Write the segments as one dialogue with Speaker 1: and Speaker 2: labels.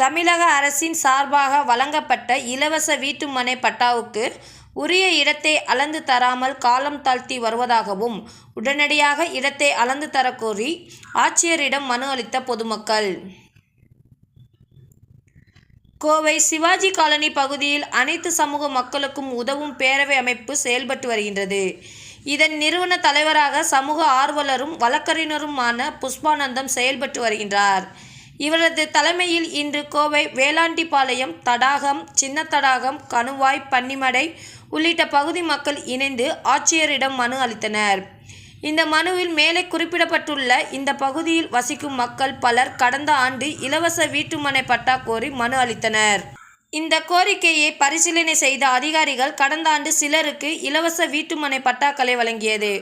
Speaker 1: தமிழக அரசின் சார்பாக வழங்கப்பட்ட இலவச வீட்டுமனை பட்டாவுக்கு உரிய இடத்தை அளந்து தராமல் காலம் தாழ்த்தி வருவதாகவும் உடனடியாக இடத்தை அளந்து தரக்கோரி ஆட்சியரிடம் மனு அளித்த பொதுமக்கள். கோவை சிவாஜி காலனி பகுதியில் அனைத்து சமூக மக்களுக்கும் உதவும் பேரவை அமைப்பு செயல்பட்டு வருகின்றது. இதன் நிறுவன தலைவராக சமூக ஆர்வலரும் வழக்கறிஞருமான புஷ்பானந்தம் செயல்பட்டு வருகின்றார். இவரது தலைமையில் இன்று கோவை வேளாண்டிபாளையம் தடாகம் சின்ன தடாகம் கணுவாய் பன்னிமடை உள்ளிட்ட பகுதி மக்கள் இணைந்து ஆட்சியரிடம் மனு அளித்தனர். இந்த மனுவில் மேலே குறிப்பிடப்பட்டுள்ள இந்த பகுதியில் வசிக்கும் மக்கள் பலர் கடந்த ஆண்டு இலவச வீட்டுமனை பட்டா கோரி மனு அளித்தனர். இந்த கோரிக்கையை பரிசீலனை செய்த அதிகாரிகள் கடந்த ஆண்டு சிலருக்கு இலவச வீட்டுமனை பட்டாக்களை வழங்கியது.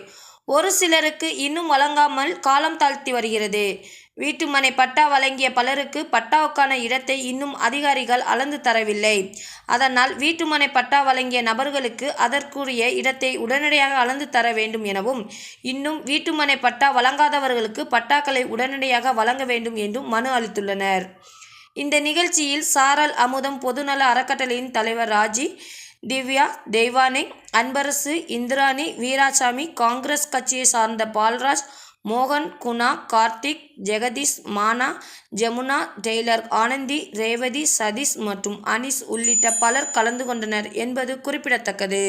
Speaker 1: ஒரு சிலருக்கு இன்னும் வழங்காமல் காலம் தாழ்த்தி வருகிறது. வீட்டுமனை பட்டா வழங்கிய பலருக்கு பட்டாவுக்கான இடத்தை இன்னும் அதிகாரிகள் அளந்து தரவில்லை. அதனால் வீட்டுமனை பட்டா வழங்கிய நபர்களுக்கு அதற்குரிய இடத்தை உடனடியாக அளந்து தர வேண்டும் எனவும் இன்னும் வீட்டுமனை பட்டா வழங்காதவர்களுக்கு பட்டாக்களை உடனடியாக வழங்க வேண்டும் என்றும் மனு அளித்துள்ளனர். இந்த நிகழ்ச்சியில் சாரல் அமுதம் பொதுநல அறக்கட்டளையின் தலைவர் ராஜி திவ்யா தெய்வானை அன்பரசு இந்திராணி வீராசாமி காங்கிரஸ் கட்சியை சார்ந்த பால்ராஜ் மோகன் குணா கார்த்திக் ஜெகதீஷ் மானா ஜமுனா டெய்லர் ஆனந்தி ரேவதி சதீஷ் மற்றும் அனிஷ் உள்ளிட்ட பலர் கலந்து கொண்டனர் என்பது குறிப்பிடத்தக்கது.